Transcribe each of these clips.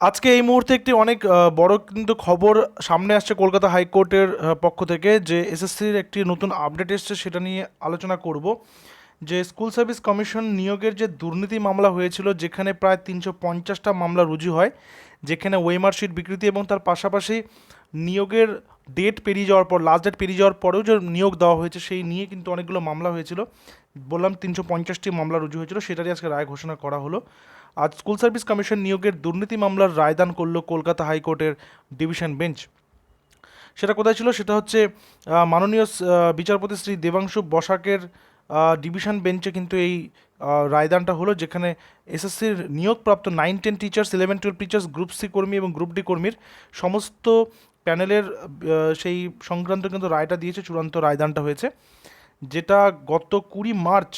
আজকে এই মুহূর্তে একটি অনেক বড় কিন্তু খবর সামনে আসছে কলকাতা হাইকোর্টের পক্ষ থেকে যে এসএসসির একটি নতুন আপডেট এসছে সেটা নিয়ে আলোচনা করব। যে স্কুল সার্ভিস কমিশন নিয়োগের যে দুর্নীতি মামলা হয়েছিল, যেখানে প্রায় তিনশো পঞ্চাশটা মামলা রুজু হয়, যেখানে ওয়েমার্কশিট বিকৃতি এবং তার পাশাপাশি নিয়োগের ডেট পেরিয়ে যাওয়ার পর, লাস্ট ডেট পেরিয়ে যাওয়ার পরেও যে নিয়োগ দেওয়া হয়েছে, সেই নিয়ে কিন্তু অনেকগুলো মামলা হয়েছিল। বললাম তিনশো পঞ্চাশটি মামলা রুজু হয়েছিল, সেটারই আজকে রায় ঘোষণা করা হলো। আজ স্কুল সার্ভিস কমিশন নিয়োগের দুর্নীতি মামলার রায়দান করল কলকাতা হাইকোর্টের ডিভিশন বেঞ্চ। সেটা কোথায় ছিল? সেটা হচ্ছে মাননীয় বিচারপতি শ্রী দেবাংশু বসাকের ডিভিশন বেঞ্চে কিন্তু এই রায়দানটা হলো, যেখানে এসএসসির নিয়োগপ্রাপ্ত nine ten teachers eleven twelve teachers group C কর্মী এবং গ্রুপ ডি কর্মীর সমস্ত প্যানেলের সেই সংক্রান্ত কিন্তু রায়টা দিয়েছে, চূড়ান্ত রায়দানটা হয়েছে, যেটা গত কুড়ি মার্চ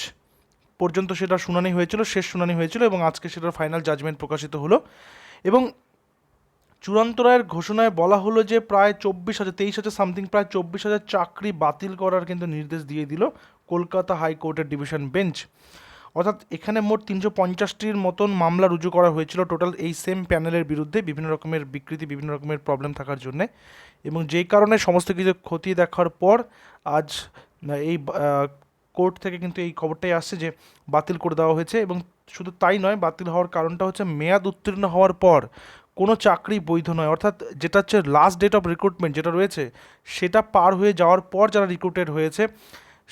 পর্যন্ত সেটা শুনানি হয়েছিল, শেষ শুনানি হয়েছিল এবং আজকে সেটার ফাইনাল জাজমেন্ট প্রকাশিত হলো। এবং চূড়ান্ত রায়ের ঘোষণায় বলা হলো যে প্রায় চব্বিশ হাজার, তেইশ হাজার সামথিং প্রায় চব্বিশ হাজার চাকরি বাতিল করার কিন্তু নির্দেশ দিয়ে দিল কলকাতা হাইকোর্টের ডিভিশন বেঞ্চ অর্থাৎ এখানে মোট তিনশো পঞ্চাশটির মতন মামলা রুজু করা হয়েছিল টোটাল এই সেম প্যানেলের বিরুদ্ধে বিভিন্ন রকমের বিকৃতি, বিভিন্ন রকমের প্রবলেম থাকার জন্যে। এবং যেই কারণে সমস্ত কিছু খতিয়ে দেখার পর আজ এই কোর্ট থেকে কিন্তু এই খবরটাই আসছে যে বাতিল করে দেওয়া হয়েছে এবং শুধু তাই নয়, বাতিল হওয়ার কারণটা হচ্ছে মেয়াদ উত্তীর্ণ হওয়ার পর কোনো চাকরি বৈধ নয়। অর্থাৎ যেটা হচ্ছে লাস্ট ডেট অফ রিক্রুটমেন্ট যেটা রয়েছে, সেটা পার হয়ে যাওয়ার পর যারা রিক্রুটেড হয়েছে,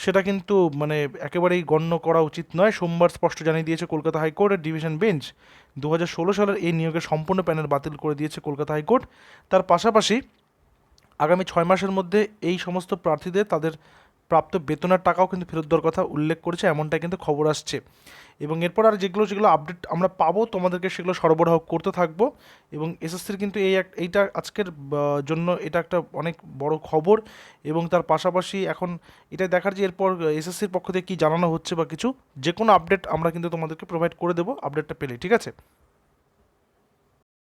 সেটা কিন্তু মানে একেবারেই গণ্য করা উচিত নয়। সোমবার স্পষ্ট জানিয়ে দিয়েছে কলকাতা হাইকোর্টের ডিভিশন বেঞ্চ। দু হাজার ষোলো সালের এই নিয়োগের সম্পূর্ণ প্যানেল বাতিল করে দিয়েছে কলকাতা হাইকোর্ট। তার পাশাপাশি আগামী ছয় মাসের মধ্যে এই সমস্ত প্রার্থীদের তাদের প্রাপ্ত বেতনের টাকাও কিন্তু ফেরত দেওয়ার কথা উল্লেখ করেছে, এমনটাই কিন্তু খবর আসছে। এবং এরপর আর যেগুলো যেগুলো আপডেট আমরা পাবো, তোমাদেরকে সেগুলো সরবরাহ করতে থাকব। এবং এসএসসির কিন্তু এই এক, এইটা আজকের জন্য এটা একটা অনেক বড় খবর। এবং তার পাশাপাশি এখন এটা দেখার যে এরপর এসএসসির পক্ষ থেকে কী জানানো হচ্ছে বা কিছু যে কোনো আপডেট আমরা কিন্তু তোমাদেরকে প্রোভাইড করে দেবো আপডেটটা পেলে, ঠিক আছে?